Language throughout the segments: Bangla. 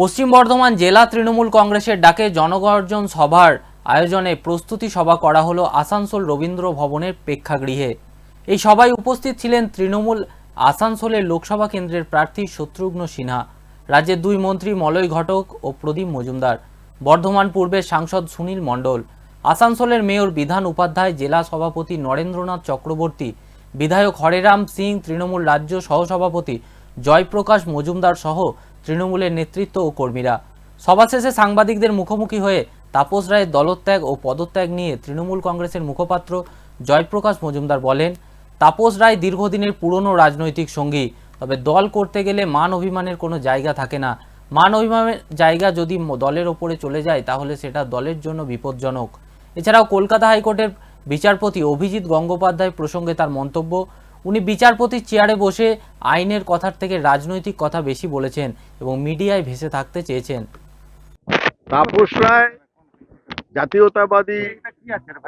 পশ্চিম বর্ধমান জেলা তৃণমূল কংগ্রেসের ডাকে জনগর্জন সভার আয়োজনে প্রস্তুতি সভা করা হলো আসানসোল রবীন্দ্র ভবনের প্রেক্ষাগৃহে। এই সভায় উপস্থিত ছিলেন তৃণমূল আসানসোলের লোকসভা কেন্দ্রের প্রার্থী শত্রুঘ্ন সিনহা, রাজ্যের দুই মন্ত্রী মলয় ঘটক ও প্রদীপ মজুমদার, বর্ধমান পূর্বের সাংসদ সুনীল মণ্ডল, আসানসোলের মেয়র বিধান উপাধ্যায়, জেলা সভাপতি নরেন্দ্রনাথ চক্রবর্তী, বিধায়ক হরেরাম সিং, তৃণমূল রাজ্য সহসভাপতি জয়প্রকাশ মজুমদার সহ তৃণমূলের নেতৃত্ব ও কর্মীরা। সভা শেষে সাংবাদিকদের মুখোমুখি হয়ে তাপস রায়ের দলত্যাগ ও পদত্যাগ নিয়ে তৃণমূল কংগ্রেসের মুখপাত্র জয়প্রকাশ মজুমদার বলেন, তাপস রায় দীর্ঘদিনের পুরনো রাজনৈতিক সঙ্গী, তবে দল করতে গেলে মান অভিমানের কোনো জায়গা থাকে না। মান অভিমানের জায়গা যদি দলের ওপরে চলে যায়, তাহলে সেটা দলের জন্য বিপজ্জনক। এছাড়াও কলকাতা হাইকোর্টের বিচারপতি অভিজিৎ গঙ্গোপাধ্যায় প্রসঙ্গে তার মন্তব্য উনি বিচারপতির চেয়ারে বসে আইনের কথার থেকে রাজনৈতিক কথা বেশি বলেছেন এবং মিডিয়ায় ভেসে থাকতে চেয়েছেন। তাপস রায় জাতীয়তাবাদী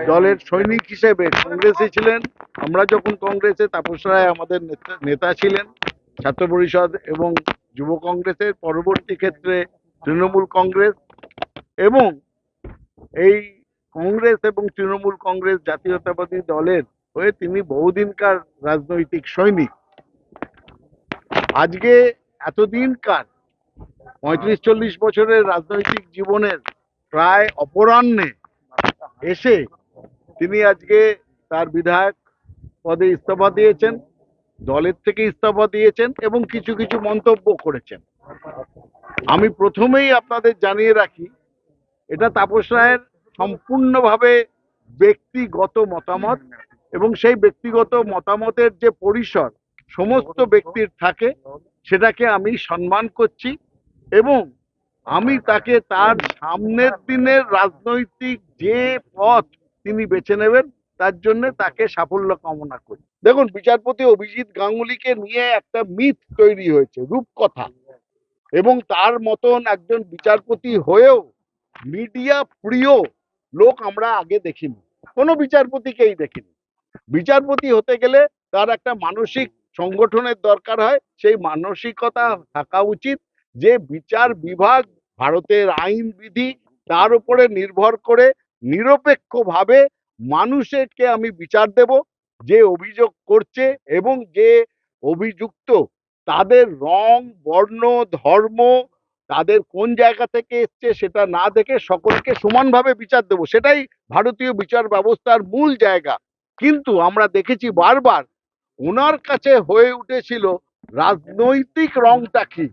দলের সৈনিক হিসেবে কংগ্রেসে ছিলেন। আমরা যখন কংগ্রেসে, তাপস রায় আমাদের নেতা- নেতা ছিলেন ছাত্র পরিষদ এবং যুব কংগ্রেসের পরবর্তী ক্ষেত্রে তৃণমূল কংগ্রেস এবং এই কংগ্রেস এবং তৃণমূল কংগ্রেস জাতীয়তাবাদী দলের হয়ে তিনি বহুদিনকার রাজনৈতিক সৈনিক। আজকে এতদিনকার পঁয়ত্রিশ চল্লিশ বছরের রাজনৈতিক জীবনের প্রায় অপরাহ্নে এসে তিনি আজকে তার বিধায়ক পদে ইস্তফা দিয়েছেন, দলের থেকে ইস্তফা দিয়েছেন এবং কিছু কিছু মন্তব্য করেছেন। আমি প্রথমেই আপনাদের জানিয়ে রাখি, এটা তাপস রায়ের সম্পূর্ণভাবে ব্যক্তিগত মতামত। এবং সেই ব্যক্তিগত মতামতের যে পরিসর সমস্ত ব্যক্তির থাকে, সেটাকে আমি সম্মান করছি এবং আমি তাকে তার সামনের দিনের রাজনৈতিক যে পথ তিনি বেছে নেবেন, তার জন্য তাকে সাফল্য কামনা করি। দেখুন, বিচারপতি অভিজিৎ গাঙ্গুলিকে নিয়ে একটা মিথ তৈরি হয়েছে, রূপকথা। এবং তার মতন একজন বিচারপতি হয়েও মিডিয়া প্রিয় লোক আমরা আগে দেখিনি। কোনো বিচারপতিকেই দেখিনি। বিচারপতি হতে গেলে তার একটা মানসিক সংগঠনের দরকার হয়। সেই মানসিকতা থাকা উচিত। যে বিচার বিভাগ ভারতের আইন বিধি তার উপরে নির্ভর করে নিরপেক্ষভাবে মানুষকে আমি বিচার দেব, যে অভিযোগ করছে এবং যে অভিযুক্ত তাদের রং, বর্ণ, ধর্ম তাদের কোন জায়গা থেকে এসছে সেটা না দেখে সকলকে সমানভাবে বিচার দেব। সেটাই ভারতীয় বিচার ব্যবস্থার মূল জায়গা। কিন্তু আমরা দেখেছি বারবার ওনার কাছে হয়ে উঠেছিল রাজনৈতিক রংটা কি?